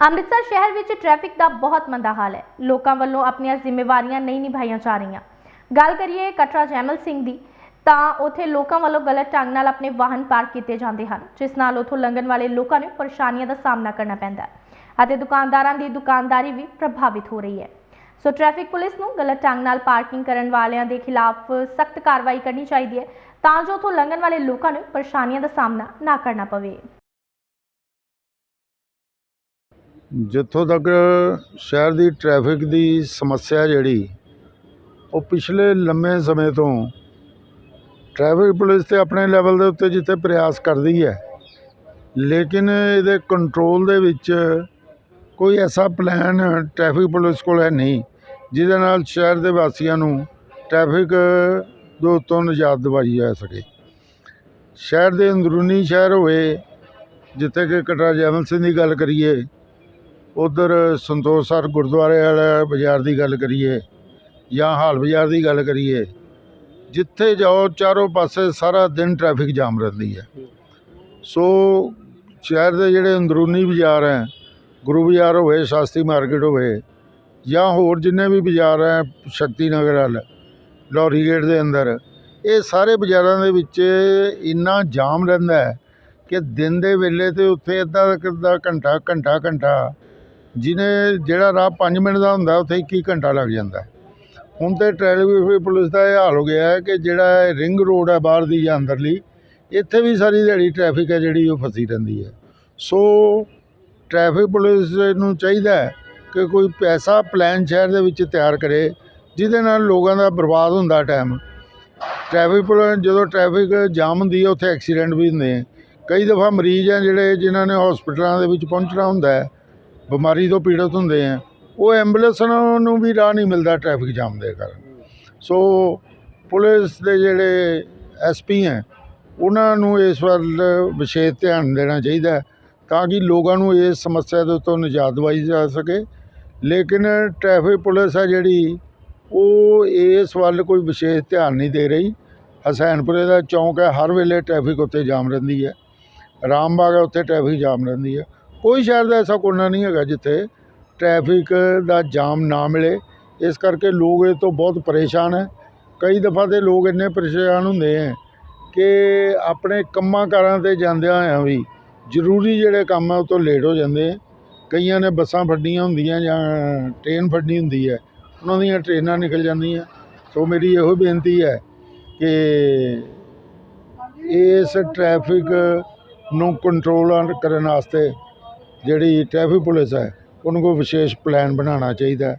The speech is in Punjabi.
ਅੰਮ੍ਰਿਤਸਰ ਸ਼ਹਿਰ ਵਿੱਚ ਟ੍ਰੈਫਿਕ ਦਾ ਬਹੁਤ ਮੰਦਾ ਹਾਲ ਹੈ। ਲੋਕਾਂ ਵੱਲੋਂ ਆਪਣੀਆਂ ਜ਼ਿੰਮੇਵਾਰੀਆਂ ਨਹੀਂ ਨਿਭਾਈਆਂ ਜਾ ਰਹੀਆਂ। ਗੱਲ ਕਰੀਏ ਕਟਰਾ ਜੈਮਲ ਸਿੰਘ ਦੀ, ਤਾਂ ਉੱਥੇ ਲੋਕਾਂ ਵੱਲੋਂ ਗਲਤ ਢੰਗ ਨਾਲ ਆਪਣੇ ਵਾਹਨ ਪਾਰਕ ਕੀਤੇ ਜਾਂਦੇ ਹਨ, ਜਿਸ ਨਾਲ ਉੱਥੋਂ ਲੰਘਣ ਵਾਲੇ ਲੋਕਾਂ ਨੂੰ ਪਰੇਸ਼ਾਨੀਆਂ ਦਾ ਸਾਹਮਣਾ ਕਰਨਾ ਪੈਂਦਾ ਹੈ ਅਤੇ ਦੁਕਾਨਦਾਰਾਂ ਦੀ ਦੁਕਾਨਦਾਰੀ ਵੀ ਪ੍ਰਭਾਵਿਤ ਹੋ ਰਹੀ ਹੈ। ਸੋ ਟ੍ਰੈਫਿਕ ਪੁਲਿਸ ਨੂੰ ਗਲਤ ਢੰਗ ਨਾਲ ਪਾਰਕਿੰਗ ਕਰਨ ਵਾਲਿਆਂ ਦੇ ਖਿਲਾਫ ਸਖਤ ਕਾਰਵਾਈ ਕਰਨੀ ਚਾਹੀਦੀ ਹੈ, ਤਾਂ ਜੋ ਉੱਥੋਂ ਲੰਘਣ ਵਾਲੇ ਲੋਕਾਂ ਨੂੰ ਪਰੇਸ਼ਾਨੀਆਂ ਦਾ ਸਾਹਮਣਾ ਨਾ ਕਰਨਾ ਪਵੇ। ਜਿੱਥੋਂ ਤੱਕ ਸ਼ਹਿਰ ਦੀ ਟਰੈਫਿਕ ਦੀ ਸਮੱਸਿਆ ਜਿਹੜੀ, ਉਹ ਪਿਛਲੇ ਲੰਮੇ ਸਮੇਂ ਤੋਂ ਟਰੈਫਿਕ ਪੁਲਿਸ ਤਾਂ ਆਪਣੇ ਲੈਵਲ ਦੇ ਉੱਤੇ ਜਿੱਥੇ ਪ੍ਰਯਾਸ ਕਰਦੀ ਹੈ, ਲੇਕਿਨ ਇਹਦੇ ਕੰਟਰੋਲ ਦੇ ਵਿੱਚ ਕੋਈ ਐਸਾ ਪਲਾਨ ਟਰੈਫਿਕ ਪੁਲਿਸ ਕੋਲ ਹੈ ਨਹੀਂ, ਜਿਹਦੇ ਨਾਲ ਸ਼ਹਿਰ ਦੇ ਵਾਸੀਆਂ ਨੂੰ ਟਰੈਫਿਕ ਦੇ ਉੱਤੋਂ ਨਿਜਾਤ ਦਿਵਾਈ ਜਾ ਸਕੇ। ਸ਼ਹਿਰ ਦੇ ਅੰਦਰੂਨੀ ਸ਼ਹਿਰ ਹੋਵੇ ਜਿੱਥੇ ਕਿ ਕਟਰਾ ਜੈਮਲ ਸਿੰਘ ਦੀ ਗੱਲ ਕਰੀਏ ਉਧਰ ਸੰਤੋਖ ਸਰ ਗੁਰਦੁਆਰੇ ਵਾਲੇ ਬਾਜ਼ਾਰ ਦੀ ਗੱਲ ਕਰੀਏ ਜਾਂ ਹਾਲ ਬਾਜ਼ਾਰ ਦੀ ਗੱਲ ਕਰੀਏ, ਜਿੱਥੇ ਜਾਓ ਚਾਰੋਂ ਪਾਸੇ ਸਾਰਾ ਦਿਨ ਟ੍ਰੈਫਿਕ ਜਾਮ ਰਹਿੰਦੀ ਹੈ। ਸੋ ਸ਼ਹਿਰ ਦੇ ਜਿਹੜੇ ਅੰਦਰੂਨੀ ਬਾਜ਼ਾਰ ਹੈ, ਗੁਰੂ ਬਾਜ਼ਾਰ ਹੋਵੇ, ਸ਼ਾਸਤਰੀ ਮਾਰਕੀਟ ਹੋਵੇ ਜਾਂ ਹੋਰ ਜਿੰਨੇ ਵੀ ਬਾਜ਼ਾਰ ਹੈ ਸ਼ਕਤੀ ਨਗਰ ਵੱਲ ਲੌਰੀ ਗੇਟ ਦੇ ਅੰਦਰ, ਇਹ ਸਾਰੇ ਬਾਜ਼ਾਰਾਂ ਦੇ ਵਿੱਚ ਇੰਨਾ ਜਾਮ ਰਹਿੰਦਾ ਹੈ ਕਿ ਦਿਨ ਦੇ ਵੇਲੇ ਤੇ ਉੱਥੇ ਅੱਧਾ ਅੱਧਾ ਘੰਟਾ ਘੰਟਾ ਘੰਟਾ ਜਿਹਨੇ ਜਿਹੜਾ ਰਾਹ 5 ਮਿੰਟ ਦਾ ਹੁੰਦਾ, ਉੱਥੇ 21 ਘੰਟਾ ਲੱਗ ਜਾਂਦਾ। ਹੁਣ ਤੇ ਟ੍ਰੈਫਿਕ ਪੁਲਿਸ ਦਾ ਇਹ ਹਾਲ ਹੋ ਗਿਆ ਹੈ ਕਿ ਜਿਹੜਾ ਰਿੰਗ ਰੋਡ ਹੈ ਬਾਹਰ ਦੀ ਜਾਂ ਅੰਦਰਲੀ, ਇੱਥੇ ਵੀ ਸਾਰੀ ਦਿਹਾੜੀ ਟ੍ਰੈਫਿਕ ਹੈ ਜਿਹੜੀ ਉਹ ਫਸੀ ਰਹਿੰਦੀ ਹੈ। ਸੋ ਟ੍ਰੈਫਿਕ ਪੁਲਿਸ ਨੂੰ ਚਾਹੀਦਾ ਹੈ ਕਿ ਕੋਈ ਪੈਸਾ ਪਲਾਨ ਸ਼ਹਿਰ ਦੇ ਵਿੱਚ ਤਿਆਰ ਕਰੇ, ਜਿਹਦੇ ਨਾਲ ਲੋਕਾਂ ਦਾ ਬਰਬਾਦ ਹੁੰਦਾ ਟਾਈਮ ਟ੍ਰੈਫਿਕ ਪੁਲਿਸ, ਜਦੋਂ ਟ੍ਰੈਫਿਕ ਜਾਮ ਹੁੰਦੀ ਹੈ, ਉੱਥੇ ਐਕਸੀਡੈਂਟ ਵੀ ਹੁੰਦੇ ਹੈ। ਕਈ ਦਫਾ ਮਰੀਜ਼ ਹੈ ਜਿਹੜੇ, ਜਿਨ੍ਹਾਂ ਨੇ ਹਸਪੀਟਲਾਂ ਦੇ ਵਿੱਚ ਪਹੁੰਚਣਾ ਹੁੰਦਾ ਹੈ। ਬਿਮਾਰੀ ਤੋਂ ਪੀੜਤ ਹੁੰਦੇ ਹੈ ਉਹ ਐਂਬੂਲੈਂਸ ਨੂੰ ਵੀ ਰਾਹ ਨਹੀਂ ਮਿਲਦਾ ਟ੍ਰੈਫਿਕ ਜਾਮ ਦੇ ਕਾਰਨ। ਸੋ ਪੁਲਿਸ ਦੇ ਜਿਹੜੇ ਐਸਪੀ ਹੈ, ਉਹਨਾਂ ਨੂੰ ਇਸ ਵੱਲ ਵਿਸ਼ੇਸ਼ ਧਿਆਨ ਦੇਣਾ ਚਾਹੀਦਾ ਤਾਂ ਕਿ ਲੋਕਾਂ ਨੂੰ ਇਸ ਸਮੱਸਿਆ ਦੇ ਉੱਤੋਂ ਨਿਜਾਤ ਦਵਾਈ ਜਾ ਸਕੇ। ਲੇਕਿਨ ਟ੍ਰੈਫਿਕ ਪੁਲਿਸ ਹੈ ਜਿਹੜੀ, ਉਹ ਇਸ ਵੱਲ ਕੋਈ ਵਿਸ਼ੇਸ਼ ਧਿਆਨ ਨਹੀਂ ਦੇ ਰਹੀ। ਹਸੈਨਪੁਰੇ ਦਾ ਚੌਂਕ ਹੈ, ਹਰ ਵੇਲੇ ਟ੍ਰੈਫਿਕ ਉੱਤੇ ਜਾਮ ਰਹਿੰਦੀ ਹੈ। ਰਾਮਬਾਗ ਹੈ, ਉੱਥੇ ਟ੍ਰੈਫਿਕ ਜਾਮ ਰਹਿੰਦੀ ਹੈ। ਕੋਈ ਸ਼ਹਿਰ ਦਾ ਐਸਾ ਕੋਨਾ ਨਹੀਂ ਹੈਗਾ ਜਿੱਥੇ ਟ੍ਰੈਫਿਕ ਦਾ ਜਾਮ ਨਾ ਮਿਲੇ। ਇਸ ਕਰਕੇ ਲੋਕ ਇਹ ਤੋਂ ਬਹੁਤ ਪਰੇਸ਼ਾਨ ਹੈ। ਕਈ ਦਫਾ ਤੇ ਲੋਕ ਇੰਨੇ ਪਰੇਸ਼ਾਨ ਹੁੰਦੇ ਹੈ ਕਿ ਆਪਣੇ ਕੰਮਾਂ ਕਾਰਾਂ ਤੇ ਜਾਂਦਿਆਂ ਹੋਇਆਂ ਵੀ ਜ਼ਰੂਰੀ ਜਿਹੜੇ ਕੰਮ ਆ ਉਹ ਤੋਂ ਲੇਟ ਹੋ ਜਾਂਦੇ ਹੈ। ਕਈਆਂ ਨੇ ਬੱਸਾਂ ਫੜਨੀਆਂ ਹੁੰਦੀਆਂ ਜਾਂ ਟ੍ਰੇਨ ਫੜਨੀ ਹੁੰਦੀ ਹੈ। ਉਹਨਾਂ ਦੀਆਂ ਟ੍ਰੇਨਾਂ ਨਿਕਲ ਜਾਂਦੀਆਂ। ਸੋ ਮੇਰੀ ਇਹੋ ਬੇਨਤੀ ਹੈ ਕਿ ਇਸ ਟ੍ਰੈਫਿਕ ਨੂੰ ਕੰਟਰੋਲ ਕਰਨ ਵਾਸਤੇ ਜਿਹੜੀ ਟ੍ਰੈਫਿਕ ਪੁਲਿਸ ਹੈ ਉਹਨੂੰ ਕੋਈ ਵਿਸ਼ੇਸ਼ ਪਲੈਨ ਬਣਾਉਣਾ ਚਾਹੀਦਾ